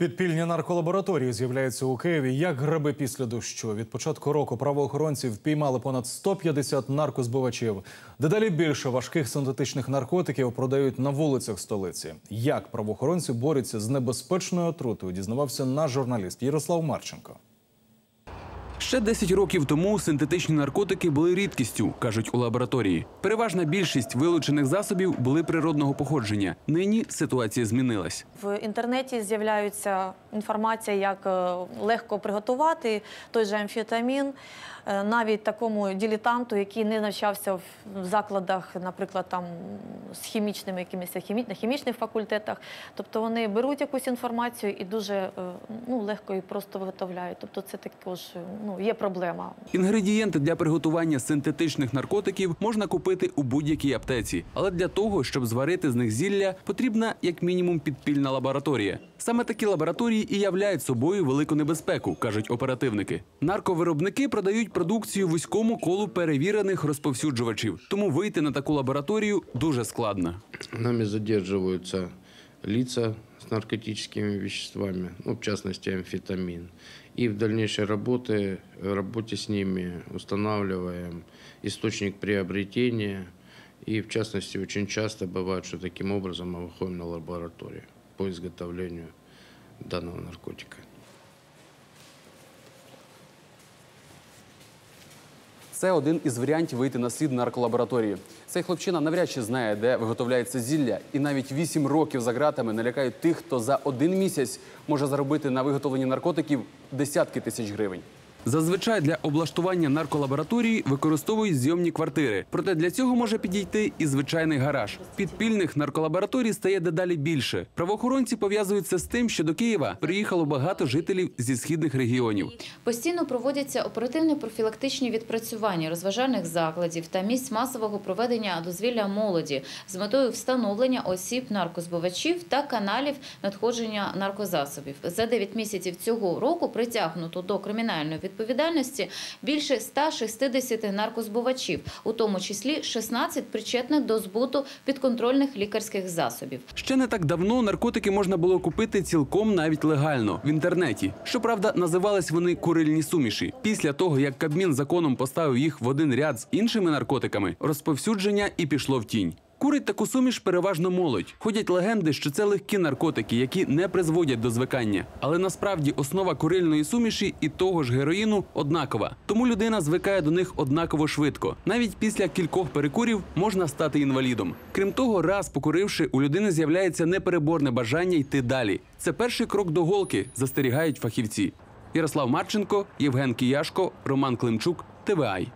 Підпільні нарколабораторії з'являються у Києві як гриби після дощу. Від початку року правоохоронці впіймали понад 150 наркозбивачів. Дедалі більше важких синтетичних наркотиків продають на вулицях столиці. Як правоохоронці борються з небезпечною отрутою, дізнавався наш журналіст Ярослав Марченко. Ще 10 років тому синтетичні наркотики були рідкістю, кажуть у лабораторії. Переважна більшість вилучених засобів були природного походження. Нині ситуація змінилась. В інтернеті з'являється інформація, як е, легко приготувати той же амфетамін, Е, навіть такому дилетанту, який не навчався в закладах, наприклад, там з хімічними якимись хімі- на хімічних факультетах. Тобто вони беруть якусь інформацію і дуже е, ну, легко і просто виготовляють. Тобто це також е, ну, є проблема. Інгредієнти для приготування синтетичних наркотиків можна купити у будь-якій аптеці, але для того, щоб зварити з них зілля, потрібна як мінімум підпільна лабораторія. Саме такі лабораторії і являють собою велику небезпеку, кажуть оперативники. Нарковиробники продають продукцію вузькому колу перевірених розповсюджувачів, тому вийти на таку лабораторію дуже складно. Нами задерживаются лица с наркотическими веществами, ну, в частности амфетамин. И в дальнейшей работе, работе с ними устанавливаем источник приобретения. И в частности очень часто бывает, что таким образом мы выходим на лабораторию по изготовлению данного наркотика. Це один із варіантів вийти на слід нарколабораторії. Цей хлопчина навряд чи знає, де виготовляється зілля, і навіть вісім років за ґратами налякають тих, хто за один місяць може заробити на виготовленні наркотиків десятки тисяч гривень. Зазвичай для облаштування нарколабораторії використовують зйомні квартири. Проте для цього може підійти і звичайний гараж. Підпільних нарколабораторій стає дедалі більше. Правоохоронці пов'язують це з тим, що до Києва приїхало багато жителів зі східних регіонів. Постійно проводяться оперативно-профілактичні відпрацювання розважальних закладів та місць масового проведення дозвілля молоді з метою встановлення осіб наркозбивачів та каналів надходження наркозасобів. За 9 місяців цього року притягнуто до кримінальної відповідальності більше 160 наркозбивачів, у тому числі 16 причетних до збуту підконтрольних лікарських засобів. Ще не так давно наркотики можна було купити цілком навіть легально в інтернеті. Щоправда, називались вони курильні суміші. Після того, як Кабмін законом поставив їх в один ряд з іншими наркотиками, розповсюдження і пішло в тінь. Курить таку суміш переважно молодь. Ходять легенди, що це легкі наркотики, які не призводять до звикання. Але насправді основа курильної суміші і того ж героїну однакова. Тому людина звикає до них однаково швидко. Навіть після кількох перекурів можна стати інвалідом. Крім того, раз покуривши, у людини з'являється непереборне бажання йти далі. Це перший крок до голки, застерігають фахівці. Ярослав Марченко, Євген Кіяшко, Роман Климчук, ТВАЙ.